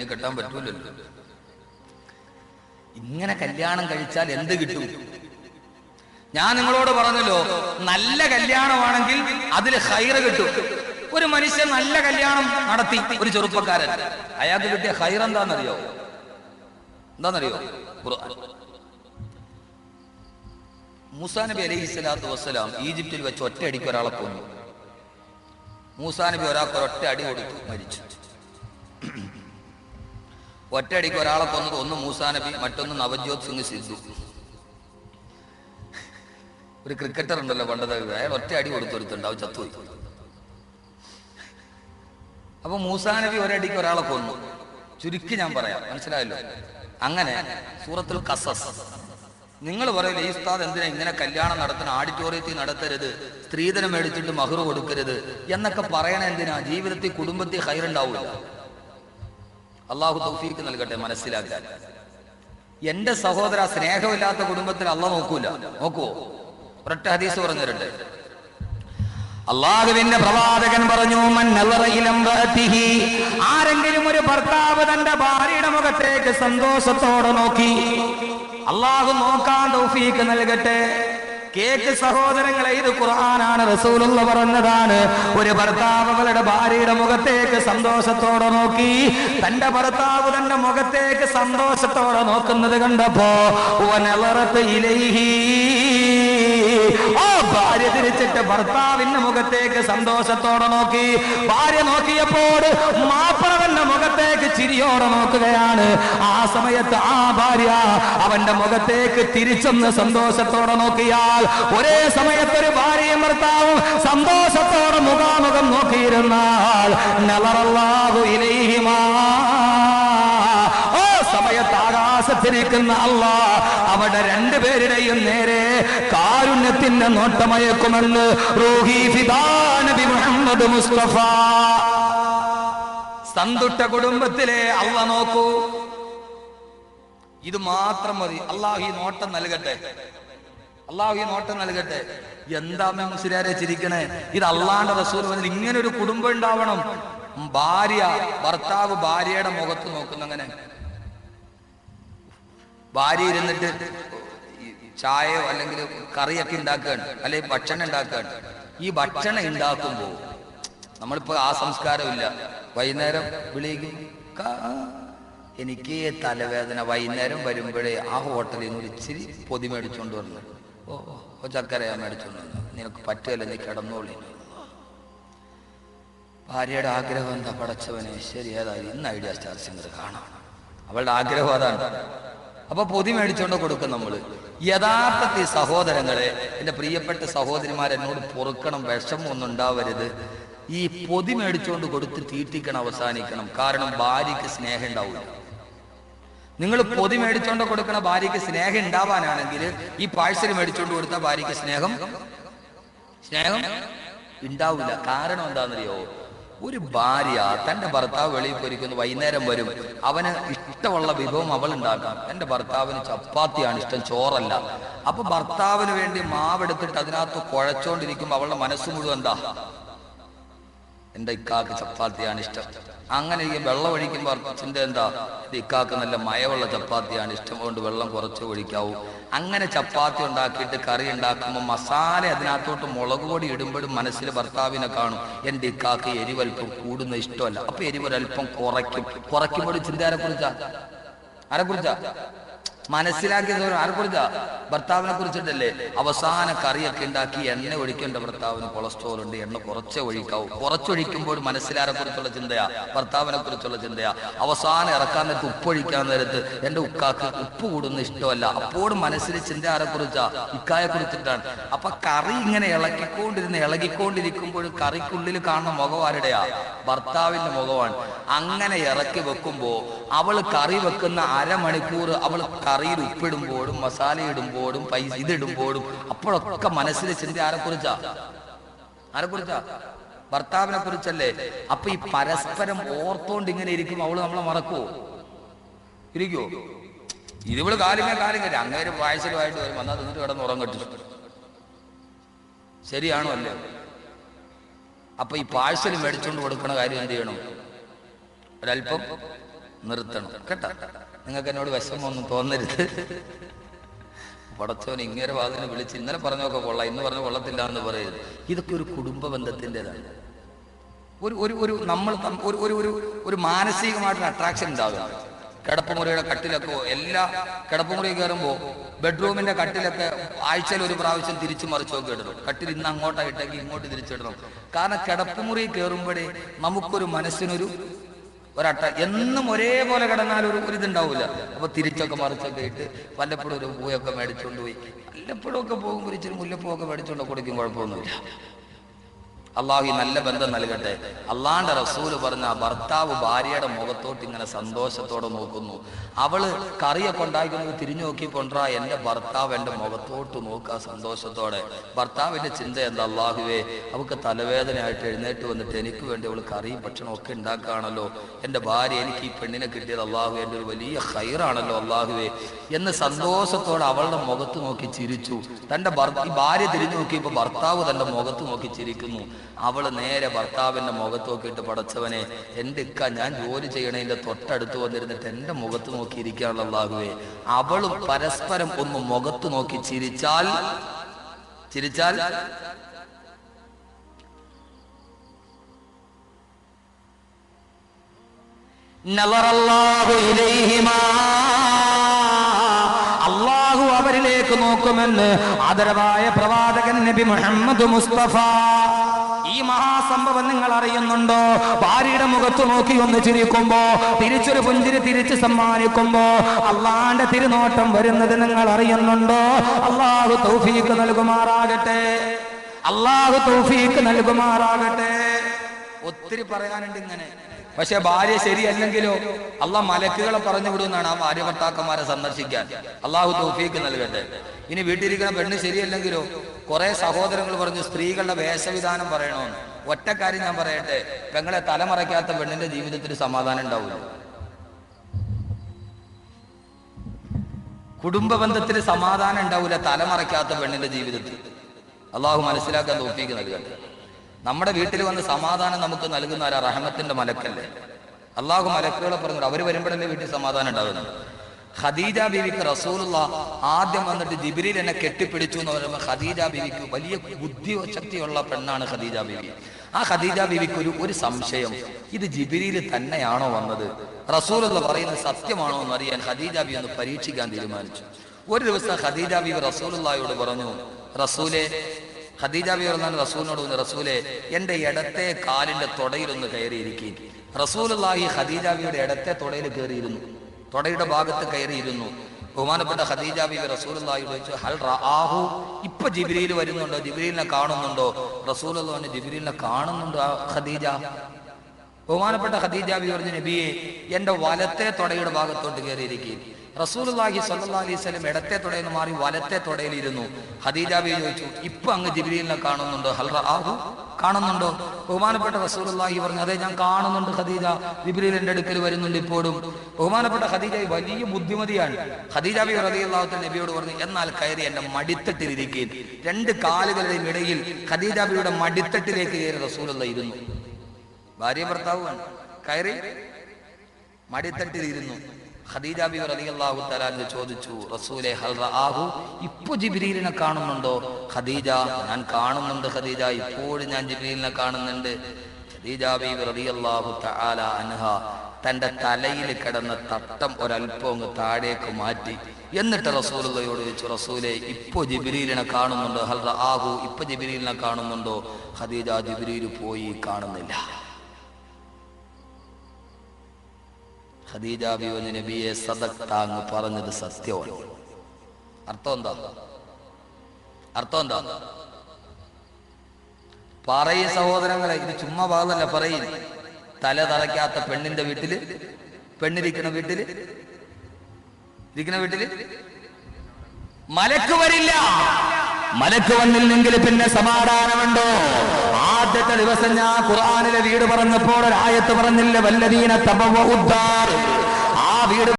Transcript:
ഇനി കെട്ടാൻ പറ്റൂലല്ലോ. ഇങ്ങനെ കല്യാണം കഴിച്ചാൽ എന്ത് കിട്ടും? ഞാൻ നിങ്ങളോട് പറഞ്ഞല്ലോ നല്ല കല്യാണമാണെങ്കിൽ അതിൽ ഹൈറ് കിട്ടും. ഒരു മനുഷ്യൻ നല്ല കല്യാണം നടത്തി ഒരു ചെറുപ്പക്കാരൻ. അയാൾക്ക് കിട്ടിയ ഹൈർ എന്താണെന്നറിയോ? എന്താണെന്നറിയോ. മൂസാ നബി അലൈഹി സ്വലാത്തു വസ്സലാം ഈജിപ്തിൽ വെച്ച് ഒറ്റയടിക്ക് ഒരാളെ കൊന്നു. മൂസാ നബി ഒരാൾക്ക് ഒരൊറ്റ അടി കൊടുത്തു മരിച്ചു. ഒറ്റയടിക്ക് ഒരാളെ കൊന്നത് ഒന്ന് മൂസാ നബി മറ്റൊന്ന് നവജ്യോത് സിംഗ് സിദ്ധു. ഒരു ക്രിക്കറ്റർ ഉണ്ടല്ലോ പണ്ടത്തെ അയാൾ ഒറ്റ അടി കൊടുത്തൊരുത്തുണ്ട് അവൻ ചത്തുപോയി. അപ്പൊ മൂസാ നബി ഒരടിക്ക് ഒരാളെ കൊന്നു. ചുരുക്കി ഞാൻ പറയാം മനസ്സിലായല്ലോ? അങ്ങനെ സൂറത്തുൽ കസസ് നിങ്ങൾ പറയില്ല ഈ ഉസ്താദ് എന്തിനാ ഇങ്ങനെ കല്യാണം നടത്തണം ആഡിറ്റോറിയത്തിൽ നടത്തരുത് സ്ത്രീധനം മേടിച്ചിട്ട് മഹർ കൊടുക്കരുത് എന്നൊക്കെ പറയണ എന്തിനാ? ജീവിതത്തിൽ കുടുംബത്തിൽ ഹൈറുണ്ടാവില്ല അള്ളാഹു തൗഫീക്ക് നൽകട്ടെ മനസ്സിലാക്കാൻ. എന്റെ സഹോദര സ്നേഹമില്ലാത്ത കുടുംബത്തിൽ അല്ല നോക്കൂല. നോക്കുവോ? ഒരൊറ്റ ഹദീസ് പറഞ്ഞു തരട്ടെ. അള്ളാഹുവിന്റെ പ്രവാചകൻ പറഞ്ഞു. ആരെങ്കിലും ഒരു ഭർത്താവ് തന്റെ ഭാര്യയുടെ മുഖത്തേക്ക് സന്തോഷത്തോടെ നോക്കി അള്ളാഹു നോക്കാൻ തൗഫീക്ക് നൽകട്ടെ. കേക്ക് സഹോദരങ്ങളെ ഇത് ഖുർആനാണ് റസൂലുള്ള പറഞ്ഞതാണ് ഒരു ഭർത്താവ് അവളുടെ ഭാര്യയുടെ മുഖത്തേക്ക് സന്തോഷത്തോടെ നോക്കി തന്റെ ഭർത്താവ് തന്റെ മുഖത്തേക്ക് സന്തോഷത്തോടെ നോക്കുന്നത് കണ്ടപ്പോ ഓ ഇലൈഹി." ആ ഭാര്യ തിരിച്ചിട്ട് ഭർത്താവിന്റെ മുഖത്തേക്ക് സന്തോഷത്തോടെ നോക്കി. ഭാര്യ നോക്കിയപ്പോൾ മാപ്പിളവന്റെ മുഖത്തേക്ക് ചിരിയോടെ നോക്കുകയാണ്. ആ സമയത്ത് ആ ഭാര്യ അവന്റെ മുഖത്തേക്ക് തിരിച്ചൊന്ന് സന്തോഷത്തോടെ നോക്കിയാൽ ഒരേ സമയത്ത് ഒരു ഭാര്യയും ഭർത്താവും സന്തോഷത്തോടെ മുഖാമുഖം നോക്കിയിരുന്നാൽ നവറല്ലാഹു ഇലൈഹിമാ ആകാശത്തിരിക്കുന്ന അല്ല അവിടെ രണ്ടുപേരുടെയും നേരെ കാരുണ്യത്തിന്റെ നോട്ടമയക്കുമെന്ന് റൂഹി ഫിദാ നബി മുഹമ്മദ് മുസ്തഫ. സന്തുഷ്ട കുടുംബത്തിലെ അള്ള നോക്കൂ. ഇത് മാത്രം മതി. അള്ളാഹു ഈ നോട്ടം നൽകട്ടെ. അള്ളാഹു ഈ നോട്ടം നൽകട്ടെ. എന്താ മുസ്ലിയാരെ ചിരിക്കണേ? ഇത് അള്ളാന്റെ റസൂൽ വന്നിൽ ഇങ്ങനെ ഒരു കുടുംബം ഉണ്ടാവണം. ഭാര്യ ഭർത്താവ് ഭാര്യയുടെ മുഖത്ത് നോക്കുന്ന അങ്ങനെ. ഭാര്യ ഇരുന്നിട്ട് ചായയോ അല്ലെങ്കിൽ കറിയൊക്കെ ഉണ്ടാക്കുകയാണ്. അല്ലെങ്കിൽ ഭക്ഷണം ഉണ്ടാക്കുകയാണ്. ഈ ഭക്ഷണം ഉണ്ടാക്കുമ്പോൾ നമ്മളിപ്പോ ആ സംസ്കാരമില്ല വൈകുന്നേരം വിളിക്കും "കാ, എനിക്ക് തലവേദന. വൈകുന്നേരം വരുമ്പോഴേ ആ ഹോട്ടലിൽ നിന്ന് ഇച്ചിരി പൊതി മേടിച്ചോണ്ട് വരണം ഓ ഓ, മേടിച്ചോണ്ട് വന്നു. നിനക്ക് പറ്റുമല്ല നീ കിടന്നോളി. ഭാര്യയുടെ ആഗ്രഹം എന്താ പടച്ചവനെ? ശരി ഏതായാലും ഇന്ന് ഐഡിയ സ്റ്റാർ സിംഗർ കാണാം. അവളുടെ ആഗ്രഹം അതാണ്. അപ്പൊ പൊതി മേടിച്ചോണ്ട് കൊടുക്കും നമ്മൾ. യഥാർത്ഥത്തിൽ സഹോദരങ്ങളെ എന്റെ പ്രിയപ്പെട്ട സഹോദരിമാരെന്നോട് പൊറുക്കണം വിഷമം ഒന്നും ഉണ്ടാവരുത്. ഈ പൊതി മേടിച്ചോണ്ട് കൊടുത്ത് തീറ്റിക്കണം അവസാനിക്കണം. കാരണം ഭാര്യയ്ക്ക് സ്നേഹം ഉണ്ടാവില്ല നിങ്ങൾ പൊതി മേടിച്ചോണ്ട് കൊടുക്കണ ഭാര്യയ്ക്ക് സ്നേഹം ഉണ്ടാവാനാണെങ്കിൽ ഈ പാഴ്സൽ മേടിച്ചോണ്ട് കൊടുത്ത ഭാര്യയ്ക്ക് സ്നേഹം? സ്നേഹം? ഉണ്ടാവില്ല കാരണം എന്താണെന്നറിയോ? ഒരു ഭാര്യ തന്റെ ഭർത്താവ് വെളിയിൽ പോയിരിക്കുന്നു വൈകുന്നേരം വരും. അവന് ഇഷ്ടമുള്ള വിഭവം അവൾ ഉണ്ടാക്കാം. എന്റെ ഭർത്താവിന് ചപ്പാത്തിയാണ് ഇഷ്ടം ചോറല്ല. അപ്പൊ ഭർത്താവിന് വേണ്ടി മാവെടുത്തിട്ട് അതിനകത്ത് കുഴച്ചോണ്ടിരിക്കുമ്പോ അവളുടെ മനസ്സ് മുഴുവൻ എന്താ? എന്റെ ഇക്കാക്ക് ചപ്പാത്തിയാണ് ഇഷ്ടം. അങ്ങനെ ഈ വെള്ളം ഒഴിക്കുമ്പോൾ ചിന്ത എന്താ? ഇക്കാക്ക് നല്ല മയവുള്ള ചപ്പാത്തിയാണ് ഇഷ്ടം കൊണ്ട് വെള്ളം കുറച്ച് ഒഴിക്കാവൂ. അങ്ങനെ ചപ്പാത്തി ഉണ്ടാക്കിയിട്ട് കറി ഉണ്ടാക്കുമ്പോൾ മസാല അതിനകത്തോട്ട് മുളക് പൊടി ഇടുമ്പോഴും മനസ്സിൽ ഭർത്താവിനെ കാണും എന്റെ ഇക്കാക്ക് എരിവൽപ്പം കൂടുന്ന ഇഷ്ടമല്ല. അപ്പൊ എരിവൊരൽപ്പം കുറയ്ക്കും. കുറയ്ക്കുമ്പോഴും ചിന്ത ആരെ കുറിച്ചാ മനസ്സിലാക്കിയത് ആരെ കുറിച്ചാ ഭർത്താവിനെ കുറിച്ചിട്ടല്ലേ? അവസാന കറിയൊക്കെ ഉണ്ടാക്കി എണ്ണ ഒഴിക്കേണ്ട ഭർത്താവിന് കൊളസ്ട്രോൾ ഉണ്ട്. എണ്ണ കുറച്ചേ ഒഴിക്കാവൂ. കുറച്ചൊഴിക്കുമ്പോൾ മനസ്സിലാരെ കുറിച്ചുള്ള ചിന്തയാ? ഭർത്താവിനെ കുറിച്ചുള്ള ചിന്തയാ? അവസാനം ഇറക്കാൻ നേരത്ത് ഉപ്പൊഴിക്കാൻ നേരത്ത് എന്റെ ഉക്കാക്ക് ഉപ്പ് കൂടുന്ന ഇഷ്ടമല്ല. അപ്പോഴും മനസ്സിൽ ചിന്ത ആരെ കുറിച്ചാ? ഇക്കായെ കുറിച്ചിട്ടാണ്. അപ്പൊ കറി ഇങ്ങനെ ഇളക്കിക്കൊണ്ടിരുന്ന് ഇളകിക്കൊണ്ടിരിക്കുമ്പോൾ കറിക്കുള്ളിൽ കാണുന്ന മുഖം ആരുടെയാ? ഭർത്താവിന്റെ മുഖമാണ്. അങ്ങനെ ഇറക്കി വെക്കുമ്പോ അവൾ കറി വെക്കുന്ന അരമണിക്കൂർ അവൾ കറിയിൽ ഉപ്പിടുമ്പോഴും മസാല ഇടുമ്പോഴും പൈസ ഇതിടുമ്പോഴും അപ്പോഴൊക്കെ മനസ്സിൽ ചിന്ത ആരെ കുറിച്ചാ? ആരെ കുറിച്ചാ? ഭർത്താവിനെ കുറിച്ചല്ലേ? അപ്പൊ ഈ പരസ്പരം ഓർത്തോണ്ട് ഇങ്ങനെ ഇരിക്കും അവൾ നമ്മളെ മറക്കുവോ? ഇരിക്കുവോ? ഇതിവൾ കാലിമേ കാലിങ്ങ കയറി അങ്ങേര് പായസലുമായിട്ട് വരും. വന്നാൽ തിന്നിട്ട് കിടന്ന് ഉറങ്ങട്ടു ശരിയാണോ അല്ലേ? അപ്പൊ ഈ പാഴ്സൽ മേടിച്ചുകൊണ്ട് കൊടുക്കണ കാര്യം എന്ത് ചെയ്യണം? ഒരല്പം നിർത്തണം. കേട്ടോ? നിങ്ങൾക്ക് എന്നോട് വിഷമമൊന്നും തോന്നരുത്. പടച്ചോൻ ഇങ്ങനെ വാതിന് വിളിച്ച് ഇന്നലെ പറഞ്ഞൊക്കെ കൊള്ളാം ഇന്ന് പറഞ്ഞ കൊള്ളത്തില്ല എന്ന് പറയരുത്. ഇതൊക്കെ ഒരു കുടുംബ ബന്ധത്തിന്റെതാണ്. ഒരു ഒരു ഒരു നമ്മൾ ഒരു ഒരു ഒരു ഒരു മാനസികമായിട്ടൊരു അട്രാക്ഷൻ ഉണ്ടാകുക കിടപ്പുമുറിയുടെ കട്ടിലൊക്കെ എല്ലാ കിടപ്പുമുറി കയറുമ്പോൾ ബെഡ്റൂമിന്റെ കട്ടിലൊക്കെ ആഴ്ചയിൽ ഒരു പ്രാവശ്യം തിരിച്ചു മറിച്ചൊക്കെ ഇടണം. കട്ടിൽ ഇന്ന് അങ്ങോട്ടായിട്ടെങ്കിൽ ഇങ്ങോട്ട് തിരിച്ചിടണം. കാരണം കിടപ്പുമുറി കയറുമ്പോഴേ നമുക്കൊരു മനസ്സിനൊരു ഒരട്ട. എന്നും ഒരേപോലെ കിടന്നാൽ ഒരു ഒരു ഇതുണ്ടാവില്ല അപ്പൊ തിരിച്ചൊക്കെ മറിച്ചൊക്കെ ഇട്ട് വല്ലപ്പോഴും ഒരു പൂയൊക്കെ മേടിച്ചുകൊണ്ട് പോയി. വല്ലപ്പോഴും ഒക്കെ പോകുമ്പോൾ ഇച്ചിരി മുല്ലപ്പൂവൊക്കെ മേടിച്ചുകൊണ്ട് കൊടുക്കും കുഴപ്പമൊന്നുമില്ല. അള്ളാഹു ഈ നല്ല ബന്ധം നൽകട്ടെ. അള്ളാന്റെ റസൂൽ പറഞ്ഞ ഭർത്താവ് ഭാര്യയുടെ മുഖത്തോട്ട് ഇങ്ങനെ സന്തോഷത്തോടെ നോക്കുന്നു. അവൾ കറിയൊക്കെ ഉണ്ടാക്കുന്നത് തിരിഞ്ഞു നോക്കി കൊണ്ടാ എന്റെ ഭർത്താവ് എന്റെ മുഖത്തോട്ട് നോക്കുക സന്തോഷത്തോടെ. ഭർത്താവിന്റെ ചിന്ത എന്താ അള്ളാഹുവേ? അവൾക്ക് തലവേദനയായിട്ട് എഴുന്നേറ്റ് വന്നിട്ട് എനിക്ക് വേണ്ടി അവൾ കറി ഭക്ഷണം ഒക്കെ ഉണ്ടാക്കുകയാണല്ലോ. എന്റെ ഭാര്യ എനിക്ക് ഈ പെണ്ണിനെ കിട്ടിയത് അള്ളാഹു എന്റെ ഒരു വലിയ ഹൈറാണല്ലോ അള്ളാഹുവേ. എന്ന് സന്തോഷത്തോടെ അവളുടെ മുഖത്ത് നോക്കി ചിരിച്ചു. തന്റെ ഭാര്യ തിരിഞ്ഞു നോക്കിയപ്പോ ഭർത്താവ് തന്റെ മുഖത്ത് നോക്കി ചിരിക്കുന്നു. അവൾ നേരെ ഭർത്താവിന്റെ മുഖത്ത് നോക്കിയിട്ട് പടച്ചവനെ എന്റെ ഇക്ക ഞാൻ ജോലി ചെയ്യണേന്റെ തൊട്ടടുത്ത് വന്നിരുന്നിട്ട് എന്റെ മുഖത്ത് നോക്കി ഇരിക്കാനുള്ളതാകുവേ അവൾ പരസ്പരം ഒന്ന് മുഖത്ത് നോക്കി ചിരിച്ചാൽ ചിരിച്ചാൽ? ഇലൈഹിമാ. അള്ളാഹു അവരിലേക്ക് നോക്കുമെന്ന് ആദരവായ പ്രവാചകൻ നബി മുഹമ്മദ് മുസ്തഫ. ഈ മഹാസംഭവം നിങ്ങൾ അറിയുന്നുണ്ടോ? ഭാര്യയുടെ മുഖത്ത് നോക്കി ഒന്ന് ചിരിക്കുമ്പോ തിരിച്ചൊരു പുഞ്ചിരി തിരിച്ച് സമ്മാനിക്കുമ്പോ അള്ളാന്റെ തിരുനോട്ടം വരുന്നത് നിങ്ങൾ അറിയുന്നുണ്ടോ? അള്ളാഹു തൗഫീക്ക് നൽകുമാറാകട്ടെ. അള്ളാഹു തൗഫീക്ക് നൽകുമാറാകട്ടെ. ഒത്തിരി പറയാനുണ്ട് ഇങ്ങനെ. പക്ഷെ ഭാര്യ ശരിയല്ലെങ്കിലോ അള്ളാഹ് മലക്കുകളെ പറഞ്ഞു വിടുമെന്നാണ് ആ ഭാര്യ ഭർത്താക്കന്മാരെ സന്ദർശിക്കാൻ. അള്ളാഹു തോഫീക്ക് നൽകട്ടെ. ഇനി വീട്ടിലിരിക്കുന്ന പെണ്ണ് ശരിയല്ലെങ്കിലോ കുറെ സഹോദരങ്ങൾ പറഞ്ഞു സ്ത്രീകളുടെ വേഷവിധാനം പറയണമെന്ന് ഒറ്റ കാര്യം ഞാൻ പറയട്ടെ. പെങ്ങളെ തലമറയ്ക്കാത്ത പെണ്ണിന്റെ ജീവിതത്തിൽ സമാധാനം ഉണ്ടാവില്ല കുടുംബ ബന്ധത്തിൽ സമാധാനം ഉണ്ടാവില്ല തലമറയ്ക്കാത്ത പെണ്ണിന്റെ ജീവിതത്തിൽ. അള്ളാഹു മനസ്സിലാക്കാൻ തോഫീക്ക് നൽകട്ടെ. നമ്മുടെ വീട്ടിൽ വന്ന് സമാധാനം നമുക്ക് നൽകുന്ന ആരാ റഹമത്തിന്റെ മലക്കല്ലേ? അള്ളാഹു മലക്കുകളെ പറഞ്ഞു അവർ വരുമ്പോഴല്ലേ വീട്ടിൽ സമാധാനം ഉണ്ടാകുന്നത് ഖദീജ ബീവിക്ക് റസൂലുള്ള ആദ്യം വന്നിട്ട് ജിബിരിൽ എന്നെ കെട്ടിപ്പിടിച്ചു എന്ന് പറയുമ്പോൾ ഖദീജ ബീവിക്ക് വലിയ ബുദ്ധി ശക്തിയുള്ള പെണ്ണാണ് ഖദീജ ബീവി. ആ ഖദീജ ബീവിക്ക് ഒരു ഒരു സംശയം. ഇത് ജിബിരിയിൽ തന്നെയാണോ വന്നത്? റസൂലുള്ള പറയുന്നത് സത്യമാണോ എന്ന് അറിയാൻ ഖദീജ ബി ഒന്ന് പരീക്ഷിക്കാൻ തീരുമാനിച്ചു. ഒരു ദിവസം ഖദീജ ബീവി റസൂലുള്ളയോട് പറഞ്ഞു റസൂലെ ഖദീജ പറഞ്ഞാൽ റസൂലിനോട് വന്ന് റസൂലെ എന്റെ ഇടത്തെ കാലിന്റെ തുടയിലൊന്ന് കയറിയിരിക്കും. റസൂലുള്ളാഹി ഖദീജ ബിയുടെ ഇടത്തെ തുടയിൽ കയറിയിരുന്നു. തുടയുടെ ഭാഗത്ത് കയറിയിരുന്നു. ബഹുമാനപ്പെട്ട ഖദീജ ബിബി റസൂലുള്ളാഹി ചോദിച്ചു ഹൽ റആഹു? ഇപ്പൊ ജിബ്രീൽ വരുന്നുണ്ടോ? ജിബ്രീലിനെ കാണുന്നുണ്ടോ? റസൂലുള്ളാഹിനെ ജിബ്രീലിനെ കാണുന്നുണ്ടോ ഖദീജ. ബഹുമാനപ്പെട്ട ഖദീജ ബി പറഞ്ഞു നബിയെ എന്റെ വലത്തെ തുടയുടെ ഭാഗത്തോട്ട് കയറിയിരിക്കുകയും. റസൂലുള്ളാഹി സ്വല്ലല്ലാഹി അലൈഹി വസല്ലം ഇടത്തെ തുടയിൽ നിന്ന് മാറി വലത്തെ തുടയിലിരുന്നു. ഖദീജ ബി ചോദിച്ചു ഇപ്പൊ അങ്ങ് ജിബ്രീലിനെ കാണുന്നുണ്ടോ? ഹൽറ ആഹു കാണുന്നുണ്ടോ? ബഹുമാനപ്പെട്ട റസൂലുള്ളാഹി പറഞ്ഞു അതെ ഞാൻ കാണുന്നുണ്ട് ഖദീജ ജിബ്രീൽ എന്റെ അടുക്കൽ വരുന്നുണ്ട് ഇപ്പോഴും. ബഹുമാനപ്പെട്ട ഖദീജ വലിയ ബുദ്ധിമതിയാണ്. ഖദീജ ബി തആല നബിയോട് പറഞ്ഞു എന്നാൽ കയറി എന്റെ മടിത്തട്ടിലിരിക്കുകയും. രണ്ട് കാലുകളുടെയും ഇടയിൽ ഖദീജ ബിയുടെ മടിത്തട്ടിലേക്ക് കയറി റസൂലുള്ള ഇരുന്നു. ഭാര്യ ഭർത്താവുമാണ് കയറി മടിത്തട്ടിലിരുന്നു. ഖദീജ ബി റളിയല്ലാഹു തആല ചോദിച്ചു റസൂലെ ഹൽ റആഹു? ഇപ്പൊ ജിബ്രീലിനെ കാണുന്നുണ്ടോ? ഖദീജ ഞാൻ കാണുന്നുണ്ട് ഖദീജ ഇപ്പോഴും ഞാൻ ജിബ്രീലിനെ കാണുന്നുണ്ട്. ഖദീജ ബി റളിയല്ലാഹു തആല അൻഹ തന്റെ തലയിൽ കിടന്ന തട്ടം ഒരല്പം അങ്ങ് താഴേക്ക് മാറ്റി. എന്നിട്ട് റസൂലുള്ളയോട് ചോദിച്ചു റസൂലെ ഇപ്പൊ ജിബ്രീലിനെ കാണുന്നുണ്ടോ? ഹൽറ ആഹു ഇപ്പൊ ജിബ്രീലിനെ കാണുന്നുണ്ടോ? ഖദീജ ജിബ്രീൽ പോയി കാണുന്നില്ല. ഖദീജ ബിയോന് നബിയെ പറഞ്ഞത് സത്യമാണ്. അർത്ഥം എന്താ? അർത്ഥം എന്താ? പറയ സഹോദരങ്ങളെ ഇത് ചുമ്മാ ഭാഗമല്ല പറയും. തല തറയ്ക്കാത്ത പെണ്ണിന്റെ വീട്ടിൽ പെണ്ണിരിക്കണ വീട്ടിൽ ഇരിക്കണ വീട്ടിൽ? മലക്ക് വരില്ല. മലക്ക് വന്നില്ലെങ്കിൽ പിന്നെ സമാധാനമുണ്ടോ? ആദ്യത്തെ ദിവസം ഞാൻ ഖുർആാനിലെ വീട് പറഞ്ഞപ്പോൾ ഒരായത്ത് പറഞ്ഞില്ല വല്ലതീന തപവ ഉദ്ധാർ ആ വീട്